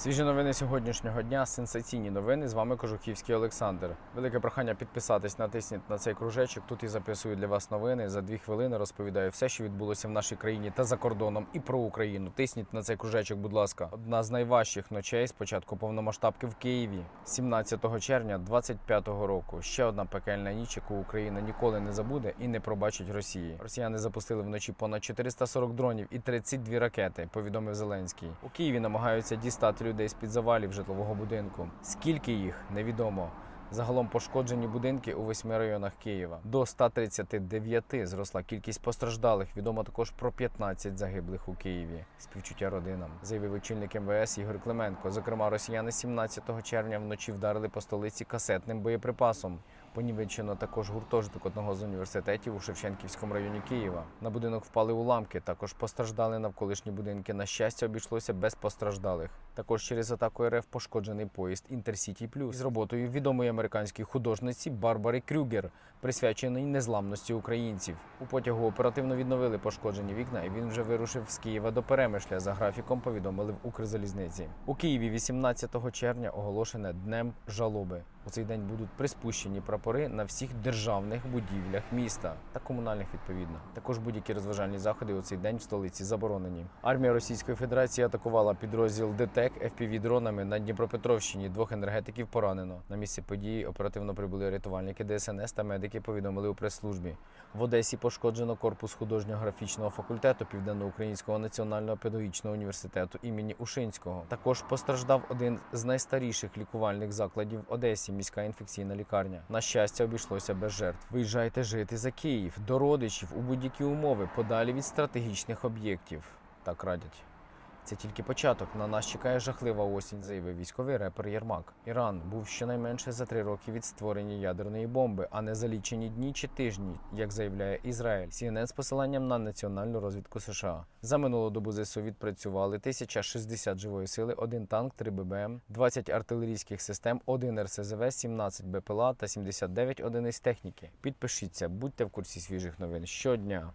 Свіжі новини сьогоднішнього дня, сенсаційні новини. З вами Кожухівський Олександр. Велике прохання підписатись, натисніть на цей кружечок. Тут і записую для вас новини. За дві хвилини розповідаю все, що відбулося в нашій країні та за кордоном, і про Україну. Тисніть на цей кружечок, будь ласка. Одна з найважчих ночей з початку повномасштабки в Києві, 17 червня 25-го року. Ще одна пекельна ніч, яку Україна ніколи не забуде і не пробачить Росії. Росіяни запустили вночі понад 440 дронів і 32 ракети. Повідомив Зеленський. У Києві намагаються дістати людей з під завалів житлового будинку. Скільки їх невідомо. Загалом пошкоджені будинки у восьми районах Києва. До 139 зросла кількість постраждалих. Відомо також про 15 загиблих у Києві. Співчуття родинам, заявив очільник МВС Ігор Клименко. Зокрема, росіяни 17 червня вночі вдарили по столиці касетним боєприпасом. Понівечено також гуртожиток одного з університетів у Шевченківському районі Києва. На будинок впали уламки. Також постраждали навколишні будинки. На щастя, обійшлося без постраждалих. Також через атаку РФ пошкоджений поїзд Інтерсіті Плюс з роботою відомої американської художниці Барбари Крюгер, присвячений незламності українців. У потягу оперативно відновили пошкоджені вікна, і він вже вирушив з Києва до Перемишля. За графіком повідомили в Укрзалізниці. У Києві 18 червня оголошене днем жалоби. У цей день будуть приспущені прапори на всіх державних будівлях міста та комунальних відповідно. Також будь-які розважальні заходи у цей день в столиці заборонені. Армія Російської Федерації атакувала підрозділ ДТЕК fpv дронами на Дніпропетровщині. Двох енергетиків поранено. На місці події оперативно прибули рятувальники ДСНС та медики. Повідомили у прес-службі. В Одесі пошкоджено корпус художньо-графічного факультету Південно-Українського національного педагогічного університету імені Ушинського. Також постраждав один з найстаріших лікувальних закладів в Одесі міська інфекційна лікарня. На щастя, обійшлося без жертв. Виїжджайте жити за Київ до родичів у будь-які умови, подалі від стратегічних об'єктів. Так радять. Це тільки початок. На нас чекає жахлива осінь, заявив військовий репер Єрмак. Іран був щонайменше за три роки від створення ядерної бомби, а не за лічені дні чи тижні, як заявляє Ізраїль. CNN з посиланням на національну розвідку США. За минулу добу ЗСУ відпрацювали 1060 живої сили, один танк, 3 ББМ, 20 артилерійських систем, 1 РСЗВ, 17 БПЛА та 79 одиниць техніки. Підпишіться, будьте в курсі свіжих новин щодня.